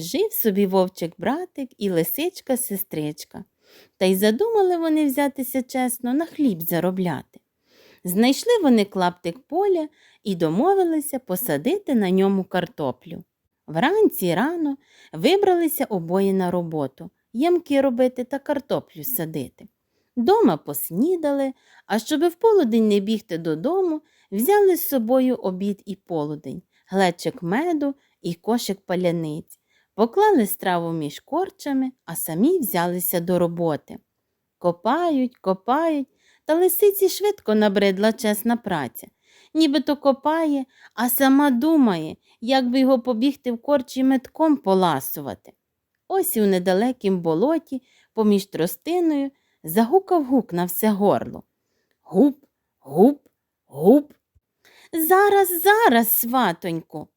Жив собі вовчик братик і лисичка сестричка. Та й задумали вони взятися чесно на хліб заробляти. Знайшли вони клаптик поля і домовилися посадити на ньому картоплю. Вранці рано вибралися обоє на роботу, ямки робити та картоплю садити. Дома поснідали, а щоби в полудень не бігти додому, взяли з собою обід і полудень, глечик меду і кошик паляниць, поклали страву між корчами, а самі взялися до роботи. Копають, копають, та лисиці швидко набридла чесна праця. Нібито копає, а сама думає, як би його побігти в корчі метком поласувати. Ось в недалекім болоті, поміж тростиною, загукав гук на все горло. Гуп, гуп, гуп. Зараз, зараз, сватоньку.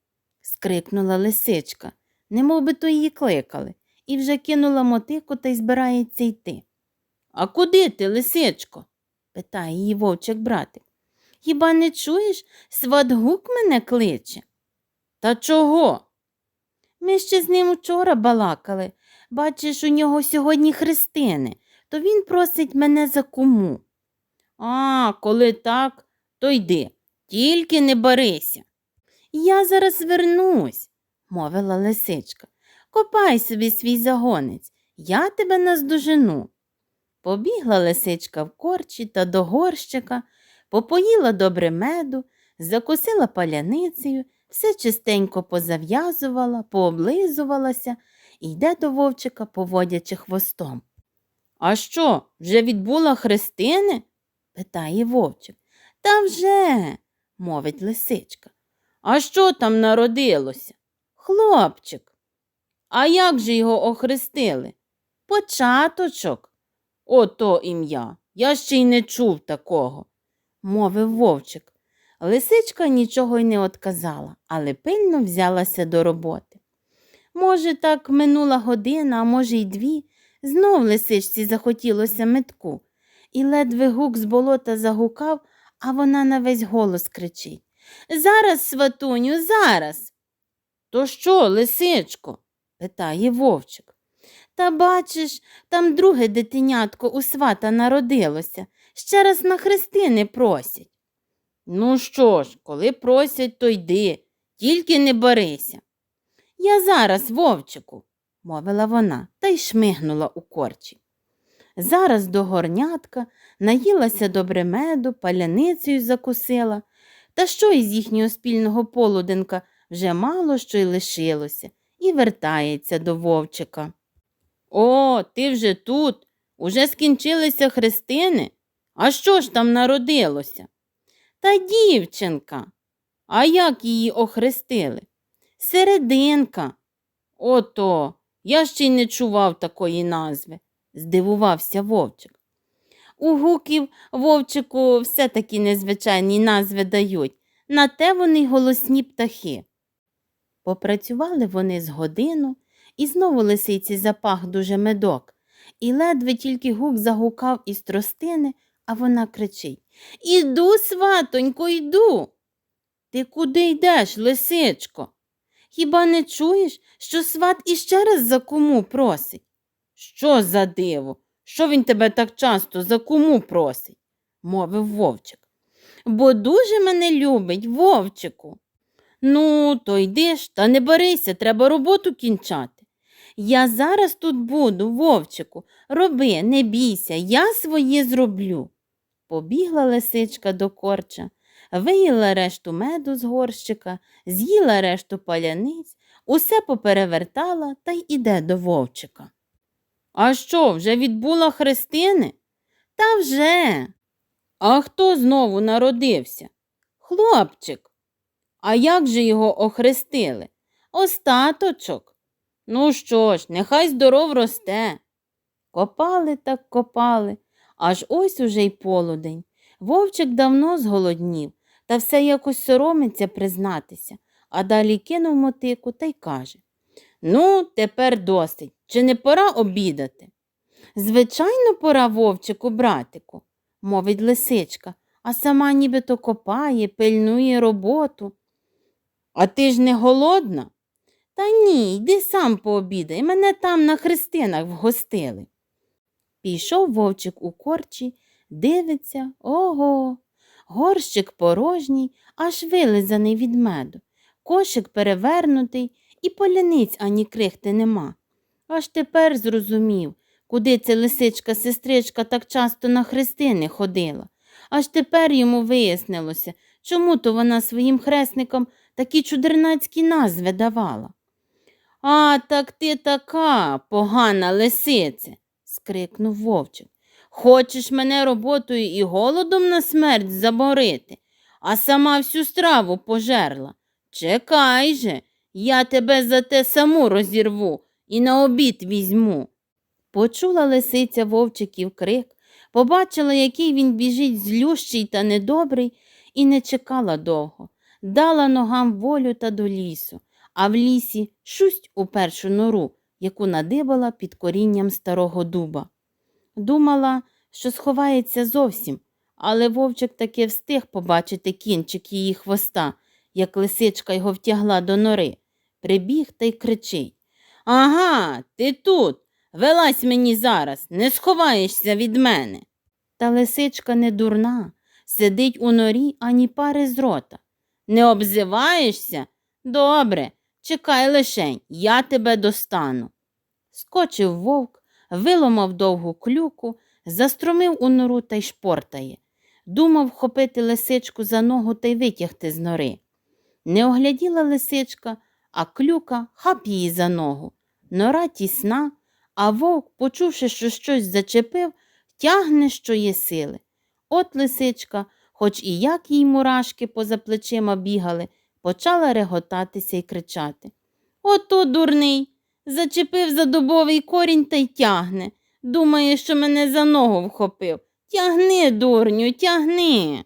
скрикнула лисичка, немов би то її кликали, і вже кинула мотику та й збирається йти. А куди ти, лисичко? питає її вовчик братик. Хіба не чуєш, сват гук мене кличе? Та чого? Ми ще з ним вчора балакали. Бачиш, у нього сьогодні хрестини, то він просить мене за куму. А, коли так, то йди, тільки не барися. Я зараз вернусь, мовила лисичка. Копай собі свій загонець, я тебе наздожену. Побігла лисичка в корчі та до горщика, попоїла добре меду, закусила паляницею, все чистенько позав'язувала, пооблизувалася і йде до вовчика, поводячи хвостом. А що, вже відбула хрестини? питає вовчик. Та вже, мовить лисичка. А що там народилося? Хлопчик. А як же його охрестили? Початочок. Ото ім'я. Я ще й не чув такого, мовив вовчик. Лисичка нічого й не отказала, але пильно взялася до роботи. Може, так минула година, а може, й дві. Знов лисичці захотілося метку, і ледве гук з болота загукав, а вона на весь голос кричить Зараз, сватуню, зараз. То що, лисичко? питає вовчик. Та бачиш, там друге дитинятко у свата народилося. Ще раз на хрестини просять. Ну що ж, коли просять, то йди, тільки не барися. Я зараз, вовчику, мовила вона та й шмигнула у корчі. Зараз до горнятка наїлася добре меду, паляницею закусила, та що із їхнього спільного полуденка вже мало що й лишилося, і вертається до вовчика. О, ти вже тут, уже скінчилися хрестини? А що ж там народилося? Та дівчинка. А як її охрестили? Серединка. Ото, я ще й не чував такої назви, здивувався вовчик. У гуків вовчику все таки незвичайні назви дають, на те вони голосні птахи. Попрацювали вони з годину, і знову лисиці запах дуже медок, і ледве тільки гук загукав із тростини, а вона кричить Іду, сватонько, йду. Ти куди йдеш, лисичко? Хіба не чуєш, що сват іще раз за куму просить? Що за диво? Що він тебе так часто за куму просить? мовив вовчик. Бо дуже мене любить, вовчику. Ну, то йди ж, та не барися, треба роботу кінчати. Я зараз тут буду, вовчику, роби, не бійся, я своє зроблю. Побігла лисичка до корча, виїла решту меду з горщика, з'їла решту паляниць, усе поперевертала та й іде до вовчика. А що, вже відбула хрестини? Та вже. А хто знову народився? Хлопчик. А як же його охрестили? Остаточок. Ну що ж, нехай здоров росте. Копали так копали, аж ось уже й полудень. Вовчик давно зголоднів, та все якось соромиться признатися, а далі кинув мотику та й каже Ну, тепер досить. Чи не пора обідати? Звичайно, пора вовчику, братику, мовить лисичка, а сама нібито копає, пильнує роботу. А ти ж не голодна? Та ні, йди сам пообідай, мене там на хрестинах вгостили. Пішов вовчик у корчі, дивиться, ого. Горщик порожній, аж вилизаний від меду, кошик перевернутий і поляниць ані крихти нема. Аж тепер зрозумів, куди ця лисичка сестричка так часто на хрестини ходила. Аж тепер йому вияснилося, чому то вона своїм хресникам такі чудернацькі назви давала. А, так ти така погана лисице, скрикнув вовчик. Хочеш мене роботою і голодом на смерть заборити, а сама всю страву пожерла. Чекай же, я тебе за те саму розірву і на обід візьму. Почула лисиця вовчиків крик, побачила, який він біжить злющий та недобрий, і не чекала довго. Дала ногам волю та до лісу, а в лісі шусть у першу нору, яку надибала під корінням старого дуба. Думала, що сховається зовсім, але вовчик таки встиг побачити кінчик її хвоста, як лисичка його втягла до нори. Прибіг та й кричить Ага, ти тут. Вилазь мені зараз, не сховаєшся від мене. Та лисичка не дурна, сидить у норі ані пари з рота. Не обзиваєшся? Добре, чекай лишень, я тебе достану. Скочив вовк, виломав довгу клюку, заструмив у нору та й шпортає. Думав вхопити лисичку за ногу та й витягти з нори. Не огляділа лисичка, а клюка хап її за ногу. Нора тісна, а вовк, почувши, що щось зачепив, тягне, що є сили. От лисичка, хоч і як їй мурашки поза плечима бігали, почала реготатися і кричати. Ото дурний, зачепив за дубовий корінь та й тягне. Думає, що мене за ногу вхопив. Тягни, дурню, тягни.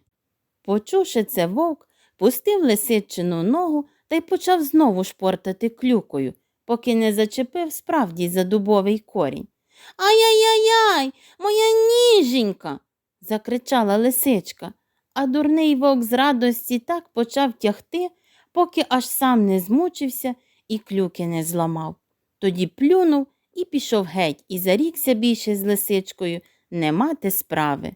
Почувши це вовк, пустив лисичину ногу та й почав знову шпортати клюкою, поки не зачепив справді за дубовий корінь. Ай-яй-яй, моя ніженька. закричала лисичка, а дурний вовк з радості так почав тягти, поки аж сам не змучився і клюки не зламав. Тоді плюнув і пішов геть і зарікся більше з лисичкою не мати справи.